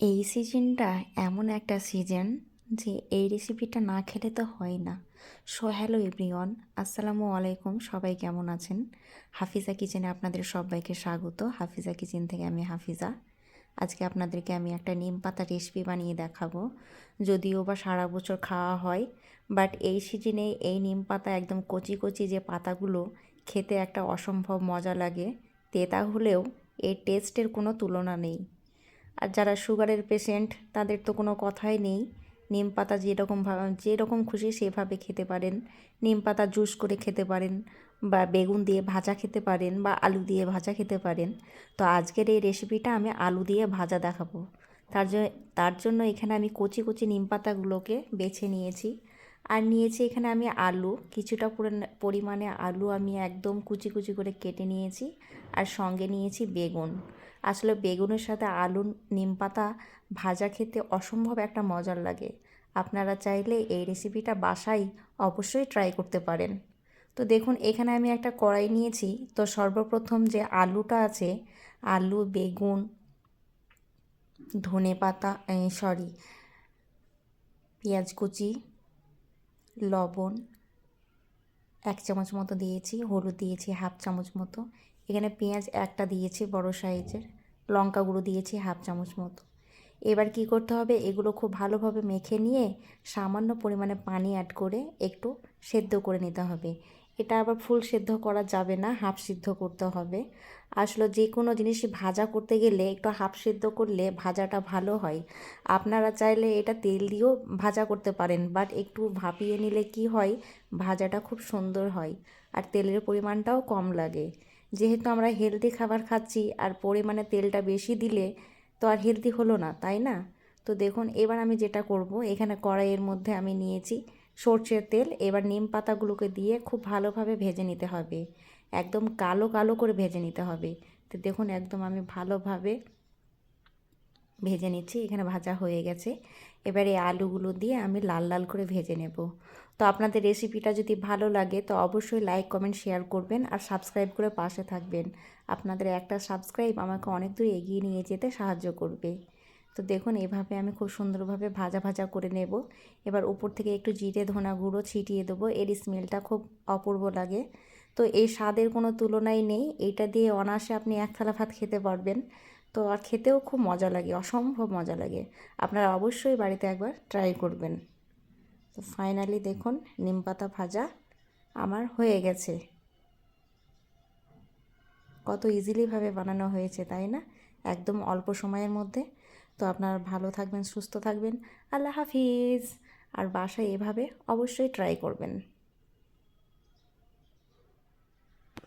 এই সিজনটা এমন একটা সিজন যে এই রেসিপিটা না খেলে তো হয় না। সো হ্যালো এভরিওয়ান আসসালামু আলাইকুম, সবাই কেমন আছেন? হাফিজা কিচেনে আপনাদের সবাইকে স্বাগত। হাফিজা কিচেন থেকে আমি হাফিজা। আজকে আপনাদেরকে আমি একটা নিম পাতা রেসিপি বানিয়ে দেখাবো। যদিও বা সারা বছর খাওয়া হয় বাট এই সিজনে এই নিম পাতা একদম কচি কচি যে পাতাগুলো খেতে একটা অসম্ভব মজা লাগে। তেতা হলেও এর টেস্টের কোনো তুলনা নেই। আর যারা সুগারের পেশেন্ট, তাদের তো কোনো কথাই নেই। নিম পাতা যেরকম যেরকম খুশি সেভাবে খেতে পারেন। নিম পাতা জুস করে খেতে পারেন বা বেগুন দিয়ে ভাজা খেতে পারেন বা আলু দিয়ে ভাজা খেতে পারেন। তো আজকের এই রেসিপিটা আমি আলু দিয়ে ভাজা দেখাবো। তার জন্য তার জন্য এখানে আমি কচি কচি নিম পাতাগুলোকে বেছে নিয়েছি। আর নিয়েছি এখানে আমি আলু। কিছুটা পরিমাণে আলু আমি একদম কুচি কুচি করে কেটে নিয়েছি আর সঙ্গে নিয়েছি বেগুন। আসলে বেগুনের সাথে আলু নিম পাতা ভাজা খেতে অসম্ভব একটা মজার লাগে। আপনারা চাইলে এই রেসিপিটা বাসায় অবশ্যই ট্রাই করতে পারেন। তো দেখুন, এখানে আমি একটা কড়াই নিয়েছি। তো সর্বপ্রথম যে আলুটা আছে, আলু, বেগুন ধনে পাতা সরি পেঁয়াজ কুচি লবণ এক চামচ মতো দিয়েছি, হলুদ দিয়েছি হাফ চামচ মতো। এখানে পেঁয়াজ একটা দিয়েছি বড় সাইজের, লঙ্কা গুঁড়ো দিয়েছি হাফ চামচ মতো। এবার কি করতে হবে, এগুলো খুব ভালোভাবে মেখে নিয়ে সামান্য পরিমাণে পানি অ্যাড করে একটু সেদ্ধ করে নিতে হবে। এটা আবার ফুল সেদ্ধ করা যাবে না, হাফ সিদ্ধ করতে হবে। আসলে যে কোনো জিনিসই ভাজা করতে গেলে একটু হাফ সিদ্ধ করলে ভাজাটা ভালো হয়। আপনারা চাইলে এটা তেল দিয়েও ভাজা করতে পারেন বাট একটু ভাপিয়ে নিলে কি হয়, ভাজাটা খুব সুন্দর হয় আর তেলের পরিমাণটাও কম লাগে। যেহেতু আমরা হেলদি খাবার খাচ্ছি আর পরিমাণে তেলটা বেশি দিলে তো আর হেলদি হলো না, তাই না? তো দেখুন, এবার আমি যেটা করব, এখানে কড়াইয়ের মধ্যে আমি নিয়েছি সর্ষের তেল, এবার নিম পাতাগুলোকে দিয়ে খুব ভালোভাবে ভেজে নিতে হবে। একদম কালো কালো করে ভেজে নিতে হবে। তো দেখুন, একদম আমি ভালোভাবে ভেজে নিচ্ছি, এখানে ভাজা হয়ে গেছে। এবার এই আলুগুলো দিয়ে আমি লাল লাল করে ভেজে নেব। তো আপনাদের রেসিপিটা যদি ভালো লাগে, তো অবশ্যই লাইক, কমেন্ট, শেয়ার করবেন আর সাবস্ক্রাইব করে পাশে থাকবেন। আপনাদের একটা সাবস্ক্রাইব আমাকে অনেক দূর এগিয়ে নিয়ে যেতে সাহায্য করবে। তো দেখুন, এভাবে আমি খুব সুন্দরভাবে ভাজা ভাজা করে নেব। এবার উপর থেকে একটু জিরে ধনা গুঁড়ো ছিটিয়ে দেবো। এর স্মেলটা খুব অপূর্ব লাগে। তো এই স্বাদের কোনো তুলনাই নেই। এইটা দিয়ে অনায়াসে আপনি এক থালা ভাত খেতে পারবেন। তো আর খেতেও খুব মজা লাগে, অসম্ভব মজা লাগে। আপনারা অবশ্যই বাড়িতে একবার ট্রাই করবেন। তো ফাইনালি দেখুন, নিম পাতা ভাজা আমার হয়ে গেছে। কত ইজিলিভাবে বানানো হয়েছে, তাই না? একদম অল্প সময়ের মধ্যে। তো আপনারা ভালো থাকবেন সুস্থ থাকবেন। আল্লাহ হাফিজ। আর বাসায় এভাবে অবশ্যই ট্রাই করবেন।